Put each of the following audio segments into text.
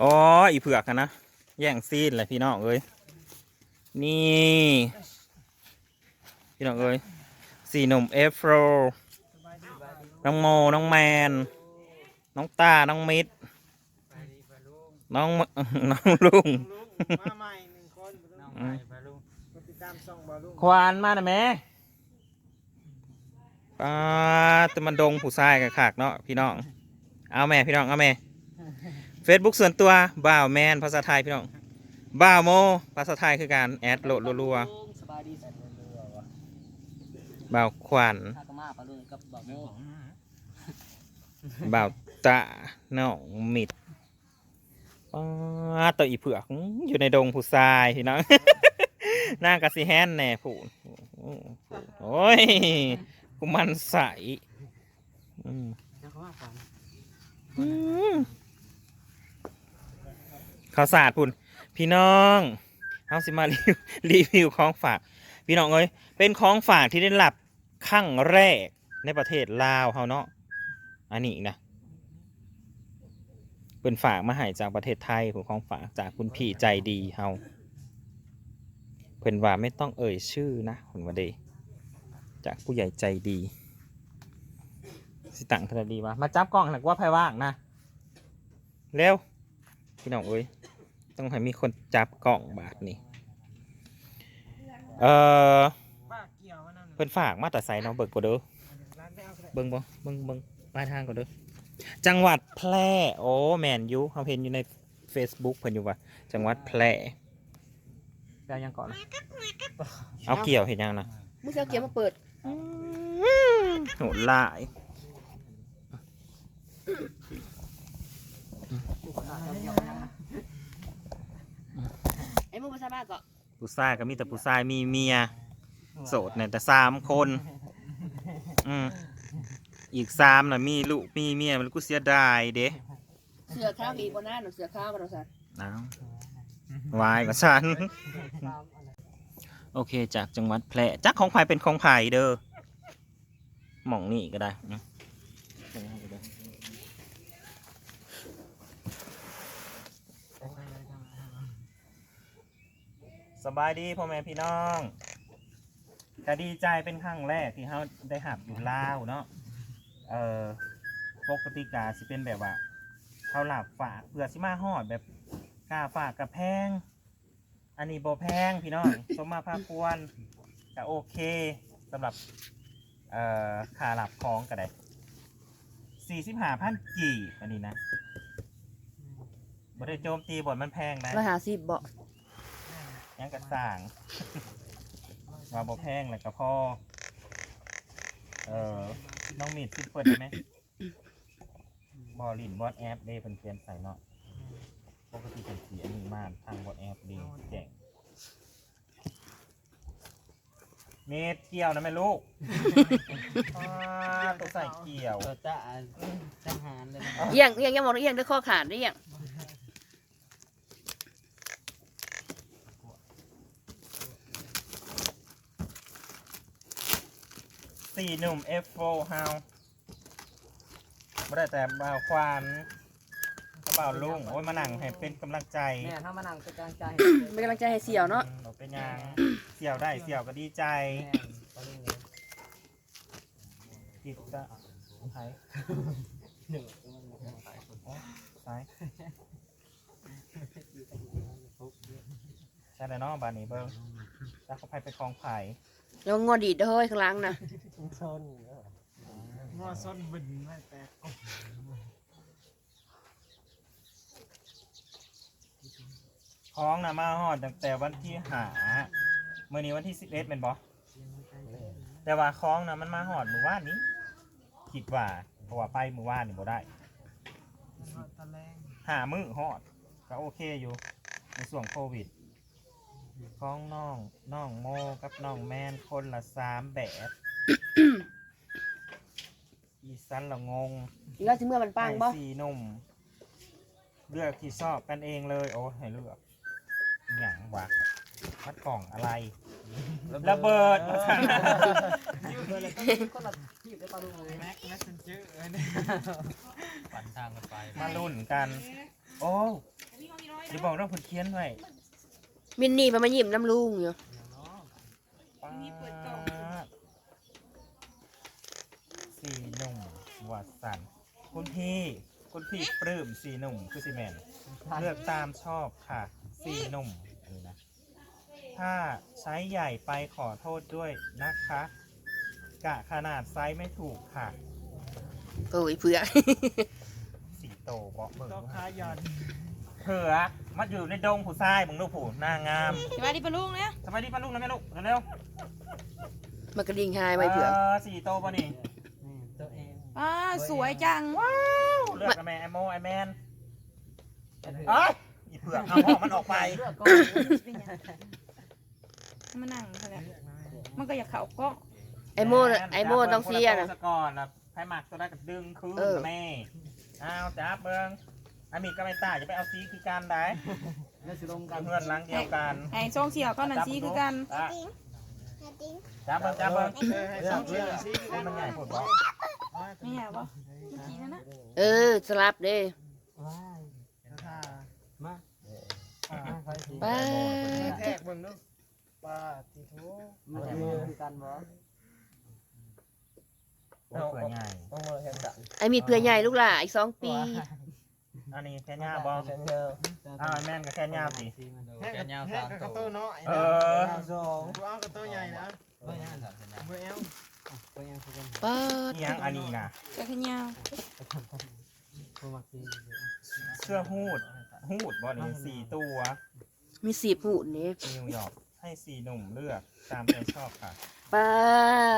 อ๋ออีเผือกกันนะแย่งซีนเลยพี่น้องเอ้ยนี่พี่น้องเอ้ยสี่หนุ่มเอฟโรน้องโมน้องแมน น้องตา น้องมิดน้องน้องลุงมาใหม่หนึ่งคนน้องใหม่ไปลุงกดติดตามช่องบอลลูนควานมาหน่อยแม่ป้าแตะมันดงผู้ชายกันขากเนาะพี่น้อง เอาแม่พี่น้องเอาแม่ Facebook ส่วนตัวบ่าวแมนภาษาไทยพี่น้องบ่าวโม ภาษาไทยคือการแอดโหลดรัวสบายดีสัตว์เรือวะๆบ่าวขวัญข้าก็มาปะเลยกับบอกโมบ่าวตาน้องมิดป้าตัวอีเผือกอยู่ในดงผู้ชายพี่น้อง หน้ากะสิแฮนแน่ผู้โอ้ยกูมันใสอืมแล้วเขาว่าฟังอืม ข้าวสารพุ่นพี่น้องเอาสิมารีวิวรีวิวของฝาก พี่น้องเอ้ยเป็นของฝากที่ได้รับครั้งแรกในประเทศลาวเฮาเนาะอันนี้นะเป็นฝากมาให้จากประเทศไทยของของฝากจากคุณพี่ใจดีเฮาเพิ่นว่าไม่ต้องเอ่ยชื่อนะคนว่าเดจากผู้ใหญ่ใจดี สิตังเทาดีวะมาจับกล้องหนักว่าไพว่างนะ เร็ว พี่น้องเอ้ย ต้องให้มีคนจับกล้องบาทนี่เออป้าเกี่ยวมันนั่นเพิ่นฝากมาแต่ใส่น้องเบิกก่อนเด้อร้านไปเอาก็ได้เบิ่งบ่เบิ่งเบิ่งปลายทางก่อนเด้อจังหวัดแพร่โอ้แมนยูเขาเห็นอยู่ใน Facebook เพิ่นอยู่ว่า จังหวัดแพร่ได้ยังก่อนนะเอาเกี่ยวเห็นยังนะมึงจะเอาเกียร์มาเปิดโหดหลาย ไอ้มึงภาษาบ้านก็ผู้ชายก็มีแต่ผู้ชายมีเมีย โสดเนี่ยแต่สามคน อืมอีกสามน่ะมีลูกมีเมียมันกูเสียดายเด้เสือข้าวมีบนหน้าหนูเสือข้าวกันเราสัตว์น้าววายกับฉัน โอเคจากจังหวัดแพร่จักของไผ่เป็นของไผ่เด้อหม่องนี่ก็ได้อืม สบายดีพ่อแม่พี่น้องก็ดีใจเป็นครั้งแรกที่เขาได้หับอยู่ลาวเนาะเออปกติกาสิเป็นแบบว่าเขาหลับฝากเผื่อสิมาหอดแบบกาฝากกับแพง อันนี้โบแพงพี่น้องสมมาพาควรก็โอเคสำหรับเอ่อค่าหลับของก็ได้สี่สิบห้าพันกี่อันนี้นะบ่ได้โจมตีบทมันแพงนะ ร้อยห้าสิบเบา ยังกระสั่งว่าบ่แพงแล้วก็พอเออน้องมีดซิเปิดได้ไหมบอลินบอดแอปเด้เป็นเพียนใส่เนาะ ปกติเป็นสีอันนี้มากทางบอดแอปดีแจ้งเมดเกี่ยวนะแม่ลูกอ้าตัวใส่เกี่ยว ตัวจ้าจังหารเลยนะเอียงเอียงยังมองเอียงด้วยข้อขาดด้วยเอียง สี่หนุ่ม F4 เฮาไม่ได้แต่บ่าวควานกระเป๋าลุงโอ้ยมานั่งให้เป็นกำลังใจแม่ถ้ามานั่งเป็นกลางใจเป็นกำลังใจให้เสี่ยวเนาะเราเป็นยังเสี่ยวได้เสี่ยวก็ดีใจแม่ปะลุงจิตจะไทยหนึ่งซ้ายใช่แล้วเนาะบานนี้เบิ้งแล้วเขาไปไปคลองไผ่ แล้วงอดีดเด้อเฮ้ยข้างหล่างนะชนงอส้นบึนไม่แตกคลองนะมาหอดตั้งแต่วันที่หาเมื่อนี้วันที่สิบเอ็ดเป็นบอแต่ว่าคลองนะมันมาหอดมือว่านนี้คิดว่าเพราะว่าไปมือว่านนี่บ่ได้ตะแรงหามือหอด ก็โอเคอยู่ในส่วงโควิด ของน้องน้องโมกับน้องแมนคนละสามแบบ อีสันละงงอีกแล้วถึงเมื่อมันปังบ่ไอ้สี่หนุ่ม เลือกที่ชอบกันเองเลย โอ้ให้เลือกอหย่างวะมัดกล่องอะไร ระเบิดก็หลับที่ได้ปะลุงเลยแม็กแม็กเซนเจอร์เออเนี่ยปั่นทางกันไปมาลุ่นกัน โอ้อย่าบอกว่าเพิ่นเขียนไว้ มินนี่มันมายิ้มน้ำลุงอยู่ป๊าดสี่หนุ่มวัดสัน คุณพี่คุณพี่ปลื้มสี่หนุ่มคือสิแมนเลือกตามชอบค่ะ สี่หนุ่มอันนี้นะ ถ้าไซส์ใหญ่ไปขอโทษด้วยนะคะ กะขนาดไซส์ไม่ถูกค่ะ โอ้ยเผือกสีโตเบาะเบิ่งก็ขาหย่อนเผือก มาอยู่ในดงผู้ชายมึงดูผู้หน้างามสวัสดีปะลุงเนี่ยสบายดีป้าลูกนะแม่ลูกเร็วมันกระดิ่งหายๆไว้เผือกอสีโตป่ะนี่ตัวเองอ่าสวยจังเลือกกับแม่ไอโมไอแมนเอ้ยอีเผือกเอาห้องมันออกไปเลือกก็เป็นยังมานั่งเขาแล้วมันก็อยากเข่ากล้องไอโมน่ะไอโมต้องเสียนะนะก่อนนะไพ่หมักตัวได้กับดึงคืนเออ กับแม่เอาจับเบิ้ง อามีก็ไม่ตายจะไปเอาสีคือกันได้เลือกสิลงกักันนเพื่อนหล้างเดียวกันไอ้ทรงเสี่ยวก็นันซีคือกัน อะจับเบิ้งจับเบิ้งเออให้สองเชือกสิให้มันใหญ่ผดบ่ไม่อยากปะเมื่อกี้นั่นนะเออสลับเด้ว้ายท่ามาอ่าใครสิป้าแทกเบิ่งดูป้าติโถมันจะมีกันบ่โอ้เผือกใหญ่ไอมีดเผือกใหญ่ลูกหล่ะอีกสองปี อันนี้แค่ย่าบออ้าวไอ้แม่นก็แค่ย่าสิแทกแทกกับกระโต้น้อยเอนะอสองกูเอากระโต้ใหญ่นะเบอร์เอลก็ยังคือกันป้าดนี่ยังอันนี้นะจะขยาวพวกมักสิเสื้อฮูดฮูดบอนี่สี่ตัวมีสีผูดนี่นิวยอร์กให้สี่หนุ่มเลือกตามใจชอบค่ะ ป้า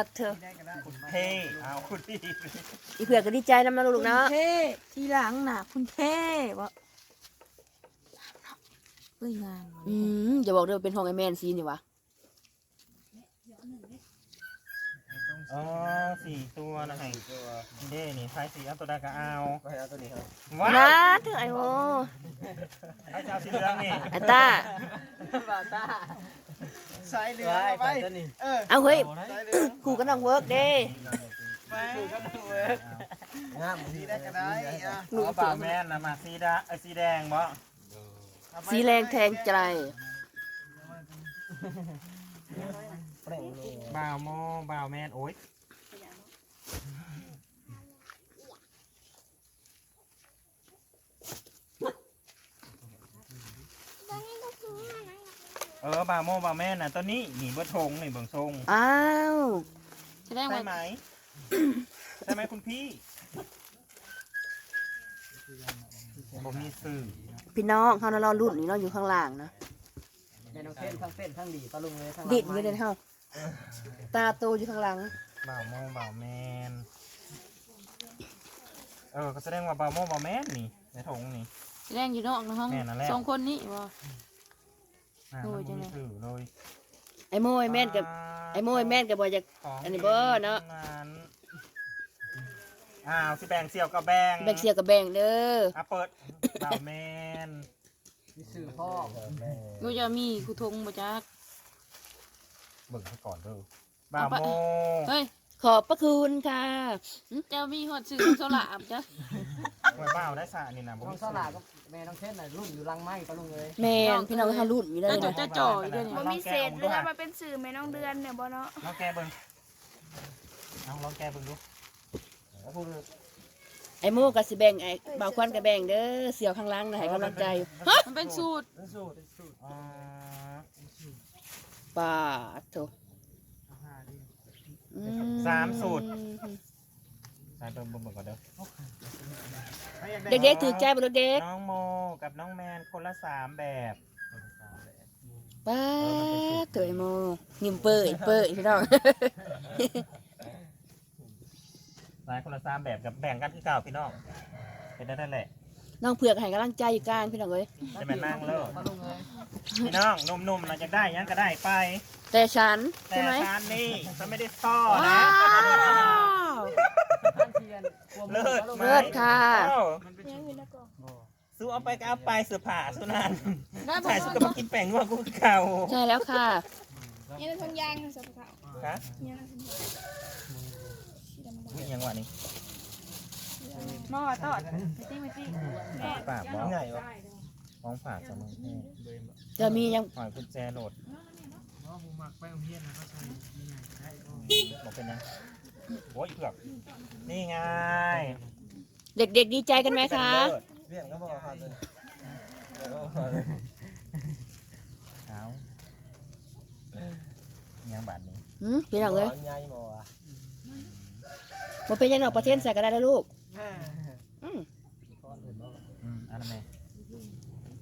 ดเถอะได้ก็ได้คุณเท่เอาคุณพี่อีเผือกก็ดีใจน้ำนะลูกเนาะคุณเท่ทีหลังน่ะ คุณเท่วะเฮ้ยงานว่ะอืมอย่าบอกเด้อว่าเป็นของไอแมนซีนี่วะอ๋อสี่ตัวนะให้เด้นี่ใครสี่เอาตัวใดก็เอาไปเอาตัวนี้ครับว้านะวเถอะไอโมใครจะเอาสีเหลืองนี่ไอต้าบาตา สายเหลืองว้ายเอาไปไปตัวนี้เออเอาเฮ้ยสายเหลืองกูก็ต้องเวิร์กเด้ไปเวิร์กงามสีได้ก็ได้อะเอาป่าแม่นนะมาสีดาไอยสีแดงบ่เอาไปสีแรงแทงใจแปลงเลยบ่าวโมบ่าวแมนโอ้ย เออบ่าวโมบ่าวแม่นน่ะตัวนี้นี่เบ่ทงนี่เบิ่งทรงอ้าวแสดงใช่ว่าไหม ใช่ไหมคุณพี่ผมมีสื่อพี่น้องเขาน่ะรอรุ่นนี่เนาะอยู่ข้างล่างนะแม่น้องเส้นทั้งเส้นทั้งดีปลาลุงเลยทั้งดิดอยู่เลยเฮาตาโตอยู่ข้างหลังบ่าวโมบ่าวแมนเออก็แสดงว่าบ่าวโมบ่าวแมนนี่ในถงนี่ แสดงอยู่นอกนะห้องแม่นั่นแหละ สองคนนี้วะอ่า โอ้มันยจับ่งมีเลยสื่อเลยไอโมไอแม่นกับไอโมไอแม่นกับบ่อยากของอันนี้บ่เนาะงานอ้าวสิแบ่งเสี่ยวกับแบ่งแบ่งเสียกับแบ่งเด้ออะเปิดบ่าวแมนมีสื่อพ่อกูจะมีคูทงบ่จัก เบิ่งให้ก่อนเด้อบ่าวโมเฮ้ย ขอบพระคุณค่ะเจ้ามีหอดสื่อของโซลาบจ้ะไว้บ่าวได้สะนี่นะบ่น้องมีสสื่อลาก็แม่น้องเส้นน่ะรุ่นอยู่รังไม้ปลาลุงเลยแม่นพี่น้องเขารุ่นอยู่ได้เจ้านะจะจ่อยด้วยเนี่ยบ่มีเศษเรือมาเป็นสื่อแม่น้องเดือนเนี่ยบ่เนาะลองแกเบิ่งเอาลองแกเบิ่งดูแล้วพูดไอโมกับสิแบ่งไอบ่าวควันกับแบ่งเด้อเสียวข้างหล่างนะให้กำลังใจมันเป็นสูตรสูตรอ่าป้าดโถ อืสามสูตร สามเบิ่งเบิ่งเบิ่งก่อนเด้อเด็กๆถือใจบ่เด็กน้องโมกับน้องแมนคนละสามแบบๆป้าดโถไอโมนิ่มเปื่อยเปื่อยพี่น้องหลายคนละสามแบบกับแบ่งกันคือเก่าพี่น้องเป็นได้นั่นแหละ น้องเผือกให้กำลังใจอยู่กลางพี่น้องเอ้ยจะแม่นนั่งเลิกปลาลุงเลยพี่น้องหนุ่มๆเราจะได้ยังก็ได้ไป แต่ฉันแต่ใช่ไหมชานนี่ฉันไม่ได้ซ่อนะว้าวท่านเทียนกลัวมืเลิอศปลาลุงไหมเลิศค่ะเอ้ายังอยู่นะก่อนสู้เอาไปก็เอาไปเสื้อผ้าสุนันได้บอใส่กสุกมากินแป้งนวดกูคือเก่าใช่แล้วค่ะยังเป็นทงยางนะสับขาวฮะยังเป็นทงยางสีดำวิ่งยังวะนี่ๆ หม้อทอดมิตี้มิตี้แม่ฝากบอกไงวะของฝากจากเมืองแพร่จะมียังหอยกุญแจโหลดเพราะผมมักไปโรงเรียนนะเขาใส่ยังไงได้ก็บอกเป็นยังโอ้ยเผือกนี่ไง เด็กๆดีใจกันไหมคะ เรียนก็บอกครับเลยเอายังบาทนี้หืมพี่น้องเอ้ยใหญ่หมอบ่เป็นยังดอกประเทศใส่ก็ได้แล้วลูก อืมอืมอันนั้นไหม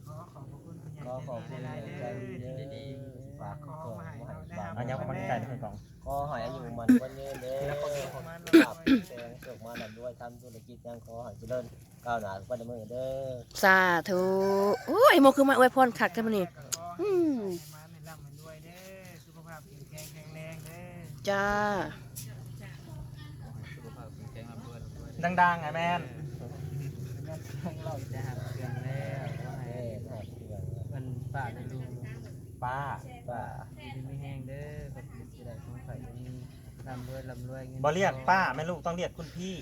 ขอขอบคุณคุณยายก็ขอบคุณหลายๆใจเด้อดีๆฝากขอของมาให้มาเราให้ได้ฝากครับอันยังมันไก่ที่กล่องขอให้อายุมันวันยืนเด้อประมาณฝากแสงสุขมาลำด้วยทำธุรกิจยังขอให้เจริญก้าวหน้าไปในมือเด้อสาธุโอ้ยโมคือมาอวยพรคักกันมานี่อืมมาในร่ำมันด้วยเด้อสุขภาพแข็งแรงแข็งแรงเด้อจ้า ดังๆไงแม่นเราจะหาเครื่องแล้วว่าให้เด้อแม่เพื่อนมันป้าได้ลุงป้าป้าดีไม่แห้งเด้อกับสิได้ของไข่มีลำรวยลำรวยเงินบอเรียกป้าแม่ลูกต้องเรียกคุณพี่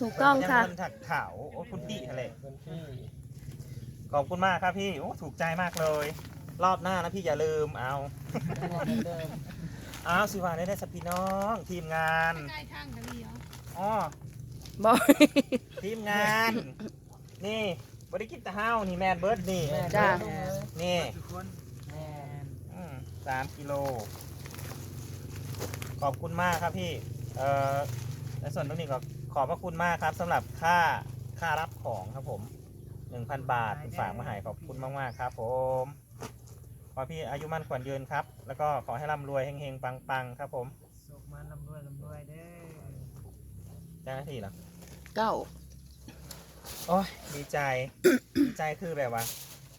ถูกต้องค่ะยังนถักขาวโอ้คุณพี่ทะเลคุณพี่ขอบคุณมากครับพี่โอ้ถูกใจมากเลย รอบหน้านะพี่อย่าลืมเอาเหมือนเดิมอ้าวสิวาได้ได้สักพี่น้อง ทีมงานใกล้ข้างกันดีเหรออ๋อ บอยทีมงาน นี่บริกิตตะเฮานี่แมนเบิร์ดนี่จ้า นี่ทุกคนแม่อืมสามกิโล ขอบคุณมากครับพี่ เอ่อในส่วนตรงนี้ก็ขอบพระคุณมากครับสำหรับค่าค่ารับของครับผมหนึ่งพันบาทคุณฝากมาให้ขอบคุณมากๆครับ ผมขอพี่อายุมั่นขวัญยืนครับ แล้วก็ขอให้ร่ำรวยเฮงๆปังๆครับผมสุขมันลำรวยลำรวยเด้อ เจ้าหน้าที่เหรอ เก้าโอ้ยดีใจ ดีใจคือแบบว่า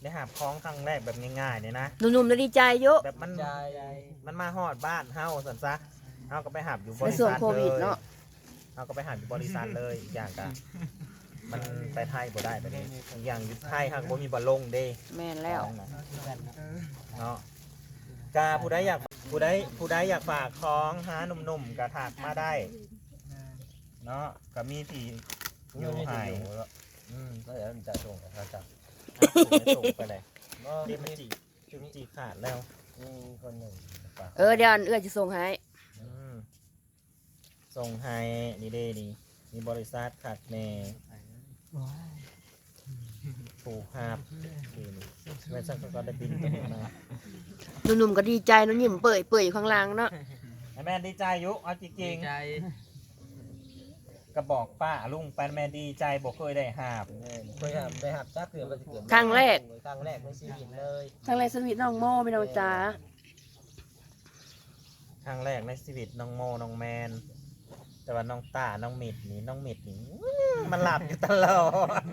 ได้หาบคล้องครั้งแรกแบบง่ายๆเนี่ยนะ หนุ่มๆแล้วดีใจเยอะแบบมันใจมันมาหอดบ้านเฮาสันซะเฮาก็ไปหาบอยู่บในริส่วนษัทโควิดเลยเนาะเฮาก็ไปหาบอยู่บริษัทเลยอีกอย่างก็มันไปไทยบ่ได้ไปเลยอีกอย่างอยู่ไทยเฮาก็บ่มีบ่ลงเด้ แม่นแล้วของนะเนาะกาผู้ใดอยากผู้ใดผู้ใดอยากฝากของหาหนุ่มๆก็ถักมาได้ เนาะก็มีที่อยู่ให้อืมแล้วเดี๋ยวมันจะส่งกับเขาจับส่งไปเลยรีบมันจีจุดจีขาดแล้วมีคนหนึ่งฝากเออเดี๋ยวอันเอื้อจะส่งให้อืมส่งให้นี่เด้นี่มีบริษัทขัดเนถูกหาบนี่นี่เมื่อสักก็ได้บินตัวนี้มาหนุ่มๆก็ดีใจหนุ่มยิ้มเปื่อยเปื่อยอยู่ข้างล่างเนาะไอ้แม่ดีใจอยุเอาจริดีงใจๆ กระบอกป้าลุงไปแม่ดีใจบอกเคยได้หาบเคยหับได้หับจ้าเกือบมันจะเกิดครั้งแรก ครั้งแรกในชีวิตเลยทางไรสวิตน้องโม่ไม่น้องจ้าครั้งแรกในชีวิตน้องโมน้องแมน แต่ว่าน้องตาน้องมิดนี่น้องมิดนี่อื้อมันหลับอยู่ตลอด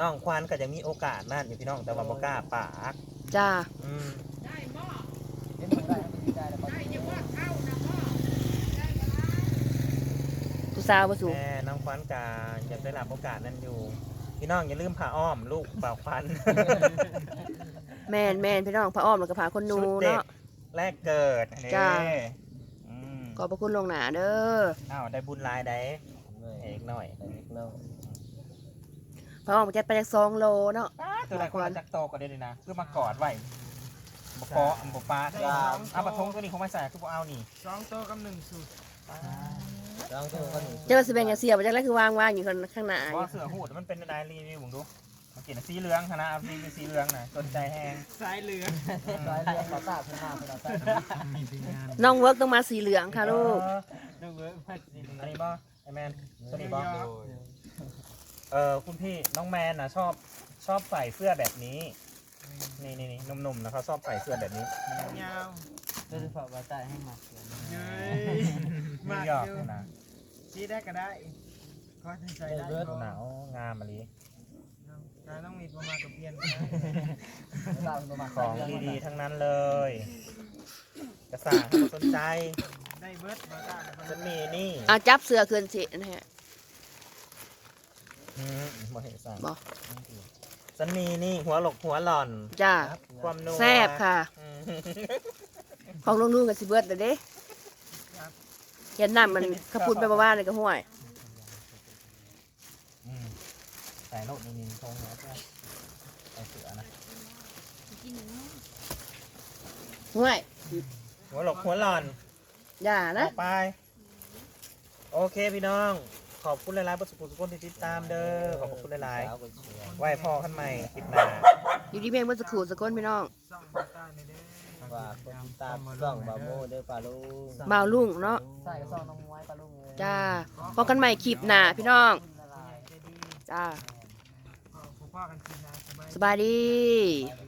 น้องควันก็ยังมีโอกาสนั่นอยู่พี่น้องแต่ว่าบ่กล้าปาก จ้า อืม เห็นมันได้ดีใจแล้วก็ ผู้ สาวผู้สูงแม่น้องควันกายังได้รับโอกาสนั้นอยู่ พี่น้องอย่าลืมผ่าอ้อมลูกเป่าควันแม่นแม่นพี่น้องพระอ้อมแล้วก็พาคนหนูชุดเด็กเนาะ แรกเกิดนี่จ้า อืมขอบพระคุณลวงหนาเด้ออ้าวได้บุญหลายได้เลยเอกหน่อยแต่เล็กน้องพระอ้อมจะไปจากสองโลเนาะตัวไหนคนละจักโตก็ได้เลยนะเพื่อมากอดไว้บกอมบปลาเอาปลาทงตัวนี้เขาไม่ใส่คือบ่เอานี่สองโต๊ะกับหนึ่งสูตร น้องตัวคนหนึ่งเจ้าสิแบ่งอย่าเสียไปจากแล้วคือวางวางอยู่ข้างข้างหน้าเพราะว่าเสือหูดมันเป็นไดรีวิวผมดูมันกินสีเหลืองคณะรีวิวสีเหลืองนะสนใจแห้งสายเหลืองสายเรียนต่อตาขึ้นมาเป็นต่อตาน้องเวิร์กต้องมาสีเหลืองค่ะลูกดูเวิร์กพัดสิอันนี้บ่ไอแมนตัวนี้บ่เออคุณพี่น้องแมนนะชอบชอบใส่เสื้อแบบนี้นี่นี่นี่หนุ่มๆนะเขาชอบใส่เสื้อแบบนี้ยาว โดยเฉพาะว่าใจให้มาเขียนเย้ยนิมาวกยอร์กอยู่นะชี้ได้ก็ได้ก็จะใส่ได้หนาวงามมาลีการต้องมีประมาณกับเพียนตามประมาณของดีๆทั้งนั้นเลย กระสางเขาสนใจ ได้เบิร์ดมาได้จะมีนี่เอาจับเสือคืนสินะฮะอืมบ่เห็นสั่งบ่ฉันมีนี่หัวหลกหัวหล่อน จ้า ความนัวแซ่บค่ะ อืม ของลุงนุ่งกับสิเบิร์ดเด้อเด้เห็นน้ำมันขะพุนไปบ้านเลยก็ห่วยอืมใส่โลดนี่ๆทงแล้วก็ใส่เสือนะห่วยหัวหลกหัวหลอนอย่านะออกไป โอเคพี่น้อง ขอบคุณหลายๆประสบการณ์ทุกคนที่ติดตามเด้อ ขอบคุณหลายสาวคนสวยๆไว้พอกันใหม่คลิปหน้าอยู่ที่เพียงเมื่อสักครู่สักคนพี่น้อง ฝากคนติดตามช่องบาโมเด้อปลาลูกบ่าวลุงเนาะใส่กระซองน้องไว้ปลาลุงเลยจ้าพบกันใหม่คลิปหน้าพี่น้องละลายใจดีจ้าขอพ่อกันคืนนะสบายสบายดีส